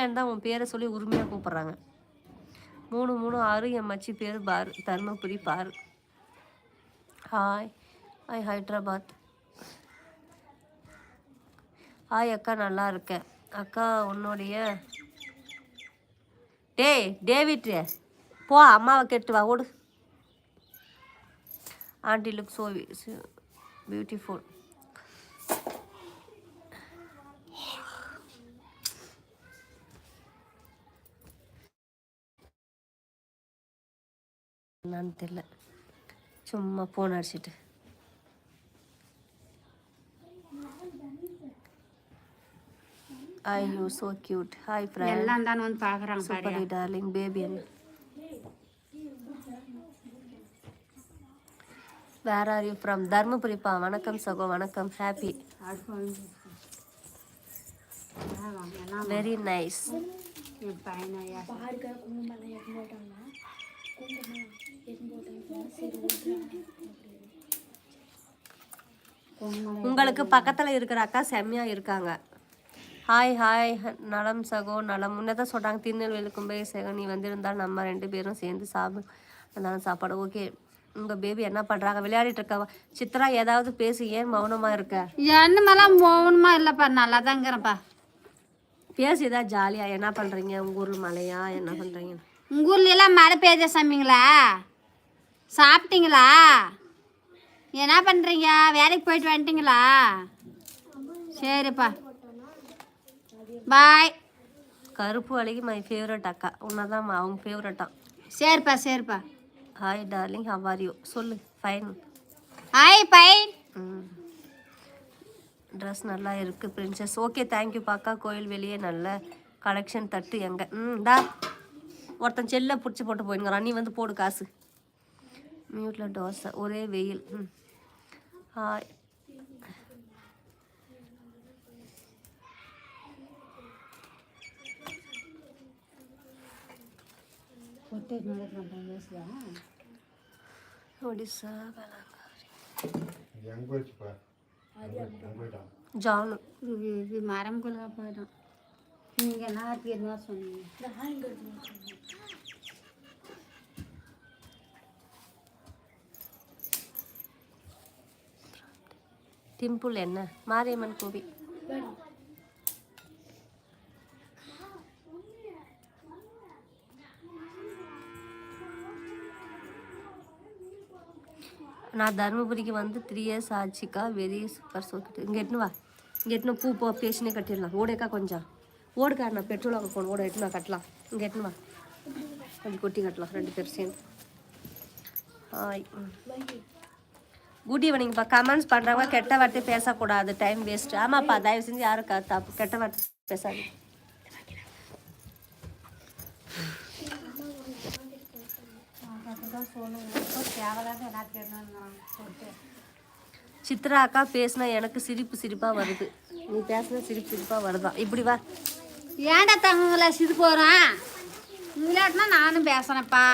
தெரியலன்னு தான் உன் பேரை சொல்லி உரிமையாக கூப்பிட்றாங்க. மூணு மூணு ஆறு என் மச்சி பேர் பார் தர்மபுரி பார். ஹாய் ஹாய் ஹைட்ராபாத் ஹாய் அக்கா நல்லா இருக்கேன் அக்கா உன்னுடைய டேய் டேவிட் போ அம்மாவை கேட்டு வா ஓடு. ஆண்டி லுக் ஸோ பியூட்டிஃபுல் என்னன்னு தெரியல. சும்மா ஃபோன் அடிச்சிட்டு. I you so cute hi friend எல்லாம் தான் வந்து பார்க்குறாங்க பாரு சூப்பர் டார்லிங் பேபி என்ன வேர் ஆர் யூ ஃப்ரம் தர்மபுரிப்பா. வணக்கம் சகோ. வணக்கம். ஹாப்பி வெரி நைஸ் என் பையனையா உங்களுக்கு பக்கத்தில் இருக்கிற அக்கா செம்மையா இருக்காங்க. ஹாய் ஹாய் நலம் சகோ நலம். முன்னதான் சொல்கிறாங்க திருநெல்வேலி கும்பே சேகன் நீ வந்திருந்தால் நம்ம ரெண்டு பேரும் சேர்ந்து சாப்பிடு அந்தாலும் சாப்பாடு. ஓகே உங்கள் பேபி என்ன பண்ணுறாங்க விளையாடிட்டு இருக்கா சித்ரா ஏதாவது பேசி ஏன் மௌனமாக இருக்க? என்னமெல்லாம் மௌனமா இல்லைப்பா நல்லா தாங்கிறேன்ப்பா பேசிதா ஜாலியாக என்ன பண்ணுறீங்க உங்கள் ஊரில் மழையா? என்ன பண்ணுறீங்க உங்கள் ஊர்ல எல்லாம் மழை பெய்யுதா சாமிங்களா? சாப்பிட்டீங்களா? என்ன பண்ணுறீங்க வேலைக்கு போயிட்டு வந்துட்டீங்களா? சரிப்பா. பாய் கருப்பு அழகி மை ஃபேவரட் அக்கா. உன்னதான் அவங்க ஃபேவரட்டா சரிப்பா சரிப்பா. Hi darling how are you சொல்லு ஃபைன் ஹாய் பைன் ம். ட்ரெஸ் நல்லா இருக்குது பிரின்சஸ் ஓகே தேங்க்யூ பாக்கா. கோயில் வெளியே நல்ல கலெக்ஷன் தட்டு எங்கே. ம் டா ஒருத்தன் செல்லை பிடிச்சி போட்டு போயினுங்கிறான் நீ வந்து போடு காசு. மியூட்டில் தோசை. ஒரே வெயில். ம். ஹாய் ஒடிசா பலங்காரி எங்க போயிடுச்சு பார் எங்க போயிட்டான் ஜானு டிம்பிள் என்ன? மாரியம்மன் கோவில். நான் தருமபுரிக்கு வந்து த்ரீ இயர்ஸ் ஆச்சுக்கா. வெரி சூப்பர் சூக்கிட்டு இங்கே எட்டுன்னு வா. இங்கே எட்டுன்னு பூ போ பேசினே கட்டிடலாம். ஓடேக்கா கொஞ்சம். ஓடுக்கா நான் பெட்ரோல் வாங்க போகணும். ஓட எட்டுனா கட்டலாம். இங்கே எட்டுன்னு வா. கொஞ்சம் கொட்டி கட்டலாம். ரெண்டு பேர் சேர்ந்து. ஹாய் ம் குட் ஈவினிங்ப்பா கமெண்ட்ஸ் பண்ணுறவங்க கெட்ட வார்த்தை பேசக்கூடாது. டைம் வேஸ்ட் ஆமாப்பா தயவு செஞ்சு யாரும் தப்பு கெட்ட வார்த்தை பேசாது சித்ரா அக்கா பேசினா எனக்கு சிரிப்பு சிரிப்பாக வருது. நீ பேசினா சிரிப்பு சிரிப்பாக வருதான் இப்படி வா. ஏன்டா தங்கங்களா சிறு போகிறோம் இல்லாட்டினா நானும் பேசுகிறேன்ப்பா